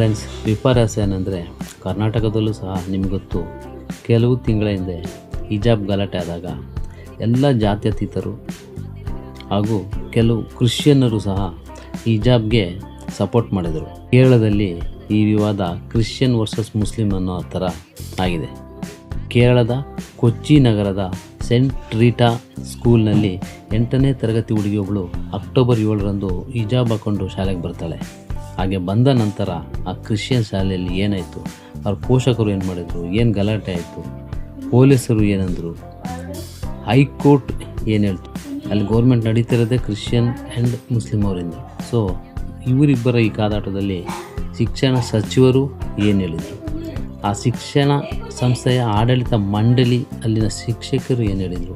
Friends ವಿಪರ್ಯಾಸ ಏನಂದರೆ ಕರ್ನಾಟಕದಲ್ಲೂ ಸಹ ನಿಮ್ಗೆ ಗೊತ್ತು. ಕೆಲವು ತಿಂಗಳ ಹಿಂದೆ ಹಿಜಾಬ್ ಗಲಾಟೆ ಆದಾಗ ಎಲ್ಲ ಜಾತ್ಯತೀತರು ಹಾಗೂ ಕೆಲವು ಕ್ರಿಶ್ಚಿಯನ್ನರು ಸಹ ಹಿಜಾಬ್ಗೆ ಸಪೋರ್ಟ್ ಮಾಡಿದರು. ಕೇರಳದಲ್ಲಿ ಈ ವಿವಾದ ಕ್ರಿಶ್ಚಿಯನ್ ವರ್ಸಸ್ ಮುಸ್ಲಿಂ ಅನ್ನೋ ಥರ ಆಗಿದೆ. ಕೇರಳದ ಕೊಚ್ಚಿ ನಗರದ ಸೆಂಟ್ ರೀಟಾ ಸ್ಕೂಲ್ನಲ್ಲಿ ಎಂಟನೇ ತರಗತಿ ಹುಡುಗಿಯೊಬ್ಬಳು ಅಕ್ಟೋಬರ್ ಏಳರಂದು ಹಿಜಾಬ್ ಹಾಕ್ಕೊಂಡು ಶಾಲೆಗೆ ಬರ್ತಾಳೆ. ಹಾಗೆ ಬಂದ ನಂತರ ಆ ಕ್ರಿಶ್ಚಿಯನ್ ಶಾಲೆಯಲ್ಲಿ ಏನಾಯಿತು? ಅವ್ರ ಪೋಷಕರು ಏನು ಮಾಡಿದರು? ಏನು ಗಲಾಟೆ ಆಯಿತು? ಪೊಲೀಸರು ಏನಂದರು? ಹೈಕೋರ್ಟ್ ಏನು ಹೇಳ್ತು? ಅಲ್ಲಿ ಗೌರ್ಮೆಂಟ್ ನಡೀತಿರೋದೇ ಕ್ರಿಶ್ಚಿಯನ್ ಆ್ಯಂಡ್ ಮುಸ್ಲಿಮ್ ಅವರಿಂದ. ಸೊ ಇವರಿಬ್ಬರ ಈ ಕಾದಾಟದಲ್ಲಿ ಶಿಕ್ಷಣ ಸಚಿವರು ಏನು ಹೇಳಿದರು? ಆ ಶಿಕ್ಷಣ ಸಂಸ್ಥೆಯ ಆಡಳಿತ ಮಂಡಳಿ ಅಲ್ಲಿನ ಶಿಕ್ಷಕರು ಏನು ಹೇಳಿದರು?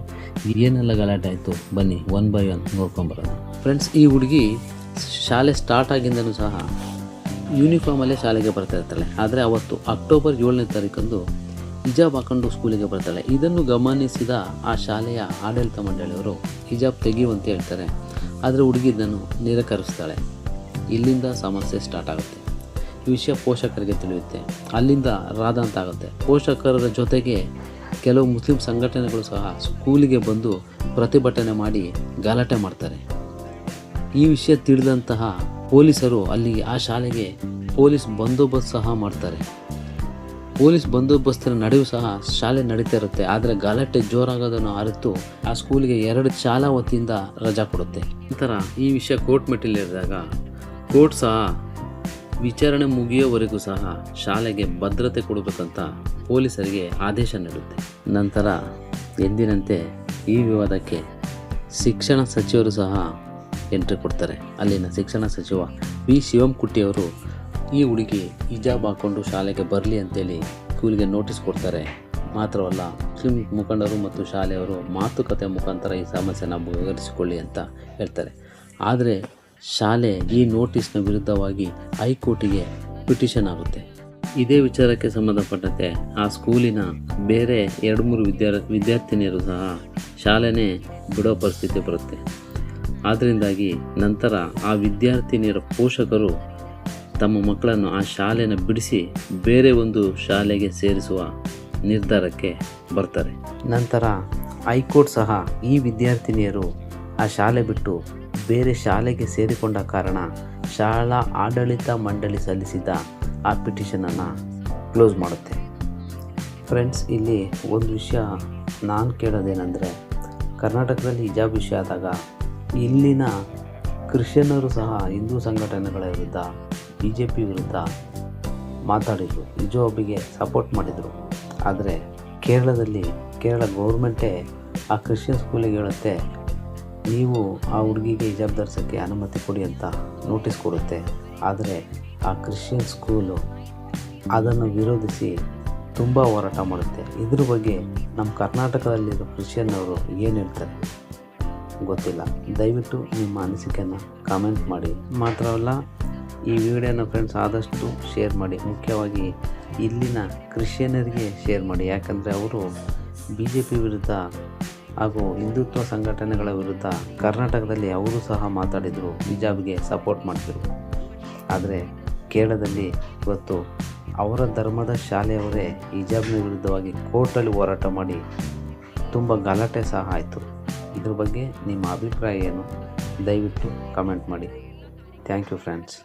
ಏನೆಲ್ಲ ಗಲಾಟೆ ಆಯಿತು? ಬನ್ನಿ ಒನ್ ಬೈ ಒನ್ ನೋಡ್ಕೊಂಬರೋಣ ಫ್ರೆಂಡ್ಸ್ ಈ ಹುಡುಗಿ ಶಾಲೆ ಸ್ಟಾರ್ಟ್ ಆಗಿಂದನೂ ಸಹ ಯೂನಿಫಾರ್ಮಲ್ಲೇ ಶಾಲೆಗೆ ಬರ್ತಾ ಇರ್ತಾಳೆ. ಆದರೆ ಅವತ್ತು ಅಕ್ಟೋಬರ್ ಏಳನೇ ತಾರೀಕಂದು ಹಿಜಾಬ್ ಹಾಕೊಂಡು ಸ್ಕೂಲಿಗೆ ಬರ್ತಾಳೆ. ಇದನ್ನು ಗಮನಿಸಿದ ಆ ಶಾಲೆಯ ಆಡಳಿತ ಮಂಡಳಿಯವರು ಹಿಜಾಬ್ ತೆಗೆಯುವಂತೆ ಹೇಳ್ತಾರೆ. ಆದರೆ ಹುಡುಗಿ ಇದನ್ನು ನಿರಾಕರಿಸ್ತಾಳೆ. ಇಲ್ಲಿಂದ ಸಮಸ್ಯೆ ಸ್ಟಾರ್ಟ್ ಆಗುತ್ತೆ. ಈ ವಿಷಯ ಪೋಷಕರಿಗೆ ತಿಳಿಯುತ್ತೆ. ಅಲ್ಲಿಂದ ರಾಧ ಅಂತ ಆಗುತ್ತೆ. ಪೋಷಕರ ಜೊತೆಗೆ ಕೆಲವು ಮುಸ್ಲಿಂ ಸಂಘಟನೆಗಳು ಸಹ ಸ್ಕೂಲಿಗೆ ಬಂದು ಪ್ರತಿಭಟನೆ ಮಾಡಿ ಗಲಾಟೆ ಮಾಡ್ತಾರೆ. ಈ ವಿಷಯ ತಿಳಿದಂತಹ ಪೊಲೀಸರು ಅಲ್ಲಿ ಆ ಶಾಲೆಗೆ ಪೊಲೀಸ್ ಬಂದೋಬಸ್ತ್ ಸಹ ಮಾಡ್ತಾರೆ. ಪೊಲೀಸ್ ಬಂದೋಬಸ್ತರ ನಡುವೆ ಸಹ ಶಾಲೆ ನಡೀತಾ ಇರುತ್ತೆ. ಆದರೆ ಗಲಾಟೆ ಜೋರಾಗೋದನ್ನು ಅರಿತು ಆ ಸ್ಕೂಲಿಗೆ ಎರಡು ಶಾಲಾ ವತಿಯಿಂದ ರಜಾ ಕೊಡುತ್ತೆ. ನಂತರ ಈ ವಿಷಯ ಕೋರ್ಟ್ ಮೆಟ್ಟಿಲಿರಿದಾಗ ಕೋರ್ಟ್ ಸಹ ವಿಚಾರಣೆ ಮುಗಿಯೋವರೆಗೂ ಸಹ ಶಾಲೆಗೆ ಭದ್ರತೆ ಕೊಡಬೇಕಂತ ಪೊಲೀಸರಿಗೆ ಆದೇಶ ನೀಡುತ್ತೆ. ನಂತರ ಎಂದಿನಂತೆ ಈ ವಿವಾದಕ್ಕೆ ಶಿಕ್ಷಣ ಸಚಿವರು ಸಹ ಎಂಟ್ರಿ ಕೊಡ್ತಾರೆ. ಅಲ್ಲಿನ ಶಿಕ್ಷಣ ಸಚಿವ ವಿ. ಶಿವಂಕುಟ್ಟಿಯವರು ಈ ಹುಡುಗಿ ಹಿಜಾಬ್ ಹಾಕ್ಕೊಂಡು ಶಾಲೆಗೆ ಬರಲಿ ಅಂತೇಳಿ ಸ್ಕೂಲಿಗೆ ನೋಟಿಸ್ ಕೊಡ್ತಾರೆ. ಮಾತ್ರವಲ್ಲ ಮುಸ್ಲಿಂ ಮುಖಂಡರು ಮತ್ತು ಶಾಲೆಯವರು ಮಾತುಕತೆ ಮುಖಾಂತರ ಈ ಸಮಸ್ಯೆನ ಬಗೆಹರಿಸಿಕೊಳ್ಳಿ ಅಂತ ಹೇಳ್ತಾರೆ. ಆದರೆ ಶಾಲೆ ಈ ನೋಟಿಸ್ನ ವಿರುದ್ಧವಾಗಿ ಹೈಕೋರ್ಟಿಗೆ ಪಿಟಿಷನ್ ಆಗುತ್ತೆ. ಇದೇ ವಿಚಾರಕ್ಕೆ ಸಂಬಂಧಪಟ್ಟಂತೆ ಆ ಸ್ಕೂಲಿನ ಬೇರೆ ಎರಡು ಮೂರು ವಿದ್ಯಾರ್ಥಿ ವಿದ್ಯಾರ್ಥಿನಿಯರು ಸಹ ಶಾಲೆನೇ ಬಿಡೋ ಪರಿಸ್ಥಿತಿ ಬರುತ್ತೆ. ಆದ್ದರಿಂದಾಗಿ ನಂತರ ಆ ವಿದ್ಯಾರ್ಥಿನಿಯರ ಪೋಷಕರು ತಮ್ಮ ಮಕ್ಕಳನ್ನು ಆ ಶಾಲೆಯನ್ನು ಬಿಡಿಸಿ ಬೇರೆ ಒಂದು ಶಾಲೆಗೆ ಸೇರಿಸುವ ನಿರ್ಧಾರಕ್ಕೆ ಬರ್ತಾರೆ. ನಂತರ ಹೈಕೋರ್ಟ್ ಸಹ ಈ ವಿದ್ಯಾರ್ಥಿನಿಯರು ಆ ಶಾಲೆ ಬಿಟ್ಟು ಬೇರೆ ಶಾಲೆಗೆ ಸೇರಿಕೊಂಡ ಕಾರಣ ಶಾಲಾ ಆಡಳಿತ ಮಂಡಳಿ ಸಲ್ಲಿಸಿದ ಆ ಪಿಟಿಷನನ್ನು ಕ್ಲೋಸ್ ಮಾಡುತ್ತೆ. ಫ್ರೆಂಡ್ಸ್, ಇಲ್ಲಿ ಒಂದು ವಿಷಯ ನಾನು ಕೇಳೋದೇನೆಂದರೆ, ಕರ್ನಾಟಕದಲ್ಲಿ ಹಿಜಾಬ್ ವಿಷಯ ಆದಾಗ ಇಲ್ಲಿನ ಕ್ರಿಶ್ಚಿಯನ್ನರು ಸಹ ಹಿಂದೂ ಸಂಘಟನೆಗಳ ವಿರುದ್ಧ ಬಿ ಜೆ ಪಿ ವಿರುದ್ಧ ಮಾತಾಡಿದರು ಇಜೋಬಿಗೆ ಸಪೋರ್ಟ್ ಮಾಡಿದರು. ಆದರೆ ಕೇರಳದಲ್ಲಿ, ಕೇರಳ ಗೌರ್ಮೆಂಟೇ ಆ ಕ್ರಿಶ್ಚಿಯನ್ ಸ್ಕೂಲಿಗೆ ಹೇಳುತ್ತೆ, ನೀವು ಆ ಹುಡುಗಿಗೆ ಹಿಜಾಬ್ ಧರಿಸೋಕ್ಕೆ ಅನುಮತಿ ಕೊಡಿ ಅಂತ ನೋಟಿಸ್ ಕೊಡುತ್ತೆ. ಆದರೆ ಆ ಕ್ರಿಶ್ಚಿಯನ್ ಸ್ಕೂಲು ಅದನ್ನು ವಿರೋಧಿಸಿ ತುಂಬ ಹೋರಾಟ ಮಾಡುತ್ತೆ. ಇದ್ರ ಬಗ್ಗೆ ನಮ್ಮ ಕರ್ನಾಟಕದಲ್ಲಿರೋ ಕ್ರಿಶ್ಚಿಯನ್ನವರು ಏನು ಹೇಳ್ತಾರೆ? ಗೊತ್ತಿಲ್ಲ. ದಯವಿಟ್ಟು ನಿಮ್ಮ ಅನಿಸಿಕೆಯನ್ನು ಕಾಮೆಂಟ್ ಮಾಡಿ. ಮಾತ್ರವಲ್ಲ, ಈ ವಿಡಿಯೋನ ಫ್ರೆಂಡ್ಸ್ ಆದಷ್ಟು ಶೇರ್ ಮಾಡಿ. ಮುಖ್ಯವಾಗಿ ಇಲ್ಲಿನ ಕ್ರಿಶ್ಚಿಯನರಿಗೆ ಶೇರ್ ಮಾಡಿ. ಯಾಕಂದರೆ ಅವರು ಬಿ ಜೆ ಪಿ ವಿರುದ್ಧ ಹಾಗೂ ಹಿಂದುತ್ವ ಸಂಘಟನೆಗಳ ವಿರುದ್ಧ ಕರ್ನಾಟಕದಲ್ಲಿ ಅವರು ಸಹ ಮಾತಾಡಿದರು, ಹಿಜಾಬ್ಗೆ ಸಪೋರ್ಟ್ ಮಾಡ್ತಿದ್ರು. ಆದರೆ ಕೇರಳದಲ್ಲಿ ಇವತ್ತು ಅವರ ಧರ್ಮದ ಶಾಲೆಯವರೇ ಹಿಜಾಬ್ನ ವಿರುದ್ಧವಾಗಿ ಕೋರ್ಟಲ್ಲಿ ಹೋರಾಟ ಮಾಡಿ ತುಂಬ ಗಲಾಟೆ ಸಹ ಆಯಿತು. ಇದ್ರ ಬಗ್ಗೆ ನಿಮ್ಮ ಅಭಿಪ್ರಾಯ ಏನು ದಯವಿಟ್ಟು ಕಮೆಂಟ್ ಮಾಡಿ. Thank you friends